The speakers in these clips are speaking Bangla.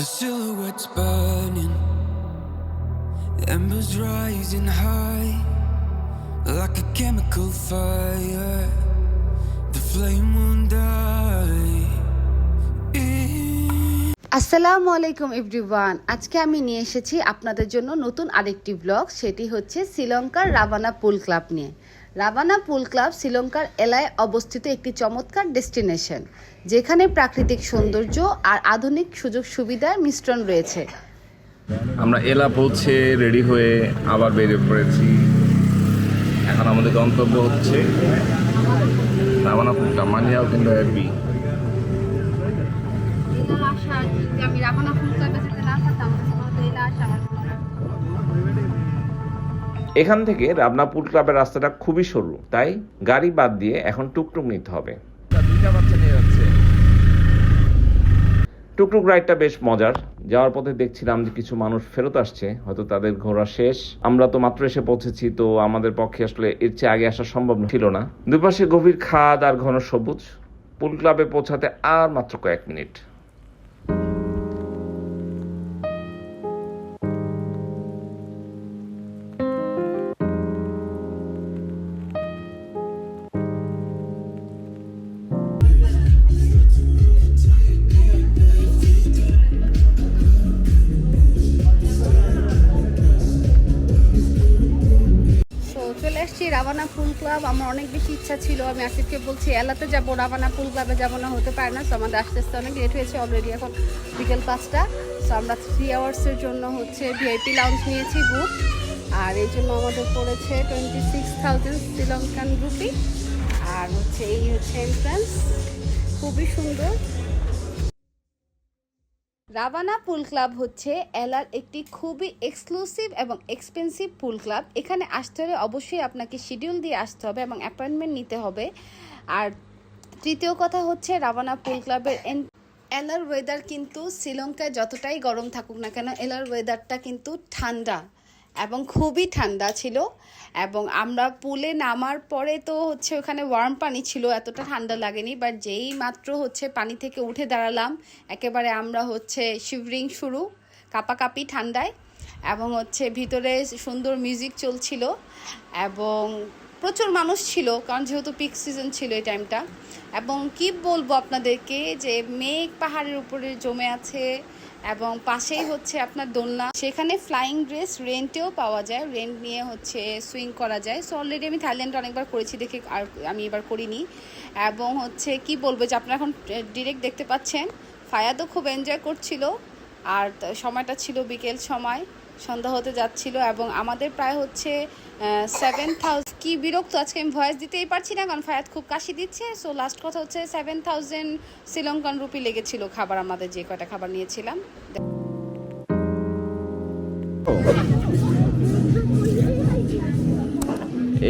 The silhouettes burning, embers rising high like a chemical fire. The flame won't die. আসসালামু আলাইকুম এভরিওয়ান আজকে আমি নিয়ে এসেছি আপনাদের জন্য নতুন আরেকটি ব্লগ সেটি হচ্ছে শ্রীলঙ্কার রাভানা পুল ক্লাব নিয়ে রাভানা পুল ক্লাব শ্রীলঙ্কার এলায় অবস্থিত একটি চমৎকার ডেস্টিনেশন যেখানে প্রাকৃতিক সৌন্দর্য আর আধুনিক সুযোগ সুবিধার মিশ্রণ রয়েছে। আমরা এলা পৌঁছে রেডি হয়ে আবার বেরিয়ে পড়েছি। এখন আমাদের গন্তব্য হচ্ছে রাবানা ফুলটা মানিয়াও কিন্তু হ্যাপি আমি রাভানা পুল ক্লাবে যেতে না পারতাম এখান থেকে রাবনাপুর ক্লাবের রাস্তাটা খুবই সরু তাই গাড়ি বাদ দিয়ে এখন টুকটুক নিতে হবে। টুকটুক রাইডটা বেশ মজার। যাওয়ার পথে দেখছিলাম যে কিছু মানুষ ফেরত আসছে হয়তো তাদের ঘোরা শেষ। আমরা তো মাত্র এসে পৌঁছেছি তো আমাদের পক্ষে আসলে এর চেয়ে আগে আসা সম্ভব ছিল না। দুপাশে গভীর খাদ আর ঘন সবুজ। পুল ক্লাবে পৌঁছাতে আর মাত্র কয়েক মিনিট। এসেছি রাভানা ফুল ক্লাব, আমার অনেক বেশি ইচ্ছা ছিল। আমি আসিফকে বলছি, এলাতে যাব রাবানা ফুল ক্লাবে যাব না, হতে পারে না। তো আমাদের আস্তে আস্তে অনেক লেট হয়েছে অলরেডি এখন বিকেল পাঁচটা। সো আমরা থ্রি আওয়ার্সের জন্য হচ্ছে ভিআইপি লাউঞ্জ নিয়েছি বুক আর এই জন্য আমাদের পড়েছে twenty six thousand Sri Lankan rupee আর হচ্ছে এই হচ্ছে এন্ট্রান্স খুবই সুন্দর। রাভানা পুল ক্লাব হচ্ছে এলার একটি খুবই এক্সক্লুসিভ এবং এক্সপেন্সিভ পুল ক্লাব। এখানে আসতে হলে অবশ্যই আপনাকে শিডিউল দিয়ে আসতে হবে এবং অ্যাপয়েন্টমেন্ট নিতে হবে। আর তৃতীয় কথা হচ্ছে রাভানা পুল ক্লাবের এলার ওয়েদার কিন্তু শ্রীলঙ্কায় যতটাই গরম থাকুক না কেন, এলার ওয়েদারটা কিন্তু ঠান্ডা। এবং খুবই ঠান্ডা ছিল। এবং আমরা পুলে নামার পরে তো হচ্ছে ওখানে ওয়ার্ম পানি ছিল, এতটা ঠান্ডা লাগেনি। বাট যেই মাত্র হচ্ছে পানি থেকে উঠে দাঁড়ালাম, একেবারে আমরা হচ্ছে শিভরিং শুরু, কাপাকাপি ঠান্ডায়। এবং হচ্ছে ভিতরে সুন্দর মিউজিক চলছিল। এবং প্রচুর মানুষ ছিল, কারণ যেহেতু পিক সিজন ছিল এই টাইমটা এবং কি বলব আপনাদেরকে যে মেঘ পাহাড়ের উপরে জমে আছে এবং পাশেই হচ্ছে আপনার দোলনা। সেখানে ফ্লাইং ড্রেস রেন্টেও পাওয়া যায়। রেন্ট নিয়ে হচ্ছে সুইং করা যায়। সো অলরেডি আমি থাইল্যান্ডে অনেকবার করেছি দেখে আর আমি এবার করিনি। এবং হচ্ছে কি বলব যে আপনারা এখন ডিরেক্ট দেখতে পাচ্ছেন, ফায়াদও খুব এনজয় করছিল। আর সময়টা ছিল বিকেল সময়। সন্ধ্যা হতে যাচ্ছিল এবং আমাদের প্রায় হচ্ছে সেভেন থাউজেন্ড কি বিরক্ত আজকে আমি ভয়েস দিতেই পারছি না, কারণ ফায়াত খুব কাশি দিচ্ছে। সো লাস্ট কথা হচ্ছে সেভেন থাউজেন্ড শ্রীলঙ্কান রুপি লেগেছিল খাবার আমাদের, যে কয়টা খাবার নিয়েছিলাম।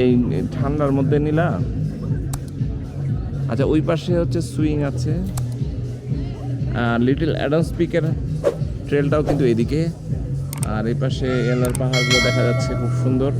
এই ঠান্ডার মধ্যে নিলা। আচ্ছা ওই পাশে হচ্ছে সুইং আছে। লিটল অ্যাডাম স্পিকার ট্রেলটাও কিন্তু এদিকে। আর এই পাশে এলার পাহাড়গুলো দেখা যাচ্ছে খুব সুন্দর।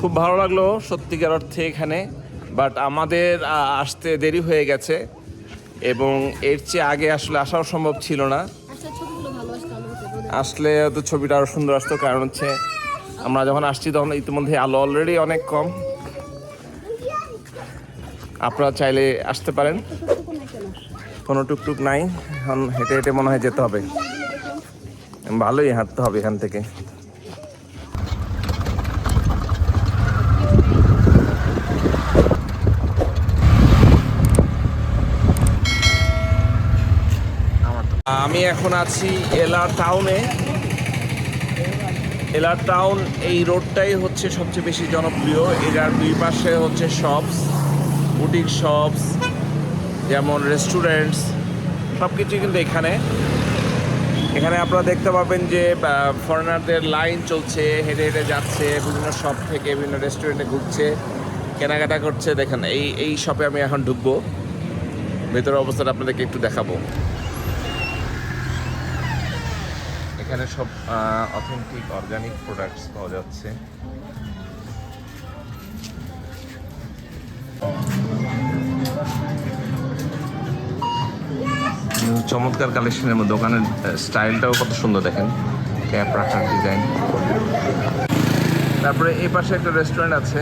খুব ভালো লাগল সত্যিকার অর্থে এখানে বাট আমাদের আসতে দেরি হয়ে গেছে এবং এর চেয়ে আগে আসলে আসাও সম্ভব ছিল না। আসলে তো ছবিটা আরও সুন্দর আসতো কারণ হচ্ছে আমরা যখন আসছি তখন ইতিমধ্যে আলো অলরেডি অনেক কম আপনারা চাইলে আসতে পারেন? কোনো টুকটুক নাই এখন হেঁটে হেঁটে মনে হয় যেতে হবে ভালোই হাঁটতে হবে এখান থেকে আমি এখন আছি এলার টাউনে এলার টাউন এই রোডটাই হচ্ছে সবচেয়ে বেশি জনপ্রিয়। এটার দুই পাশে হচ্ছে শপস বুটিক শপস যেমন রেস্টুরেন্টস সব কিছুই কিন্তু এখানে। এখানে আপনারা দেখতে পাবেন যে ফরেনারদের লাইন চলছে, হেঁটে হেঁটে যাচ্ছে, বিভিন্ন শপ থেকে বিভিন্ন রেস্টুরেন্টে ঘুরছে, কেনাকাটা করছে। দেখেন, এই এই শপে আমি এখন ঢুকবো। ভেতরের অবস্থাটা আপনাদেরকে একটু দেখাবো। এখানে সব অথেন্টিক অর্গানিক প্রোডাক্টস পাওয়া যাচ্ছে। চমৎকার কালেকশনের মধ্যে দোকানের স্টাইলটাও কত সুন্দর দেখেন। ক্যাপ রাখার ডিজাইন তারপরে এই পাশে একটা রেস্টুরেন্ট আছে।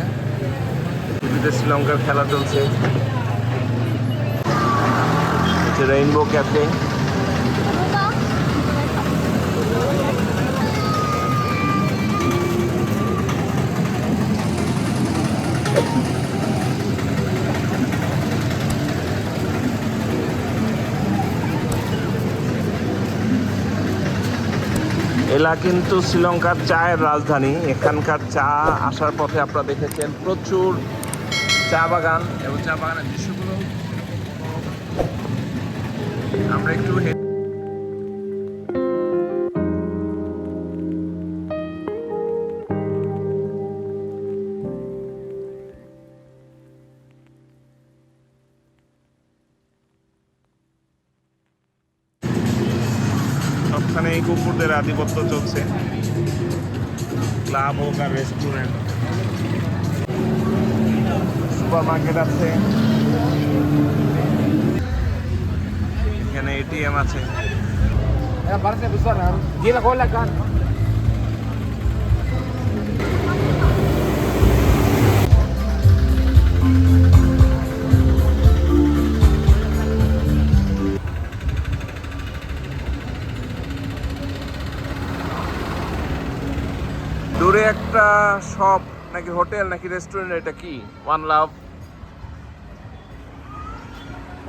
টিভিতে শ্রীলঙ্কার খেলা চলছে। রেইনবো ক্যাফে এলা কিন্তু শ্রীলঙ্কার চায়ের রাজধানী। এখানকার চা আসার পথে আপনারা দেখেছেন প্রচুর চা বাগান এবং চা বাগানের দৃশ্যগুলো। আমরা একটু কুকুরদের আধিপত্য চলছে। ক্লাব হোক আর রেস্টুরেন্ট সুপার মার্কেট আছে। এখানে এটিএম আছে। হোটেল নাকি রেস্টুরেন্ট এটা কি? ওয়ান লাভ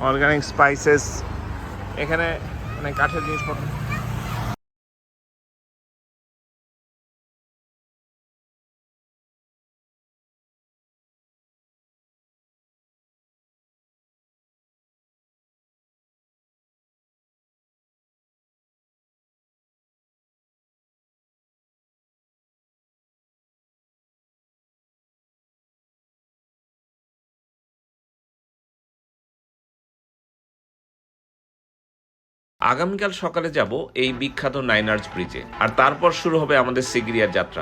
অর্গানিক স্পাইসেস এখানে মানে কাঠের জিনিসপত্র। আগামীকাল সকালে যাব এই বিখ্যাত নাইনার্স ব্রিজে। আর তারপর শুরু হবে আমাদের সিগরিয়ার যাত্রা।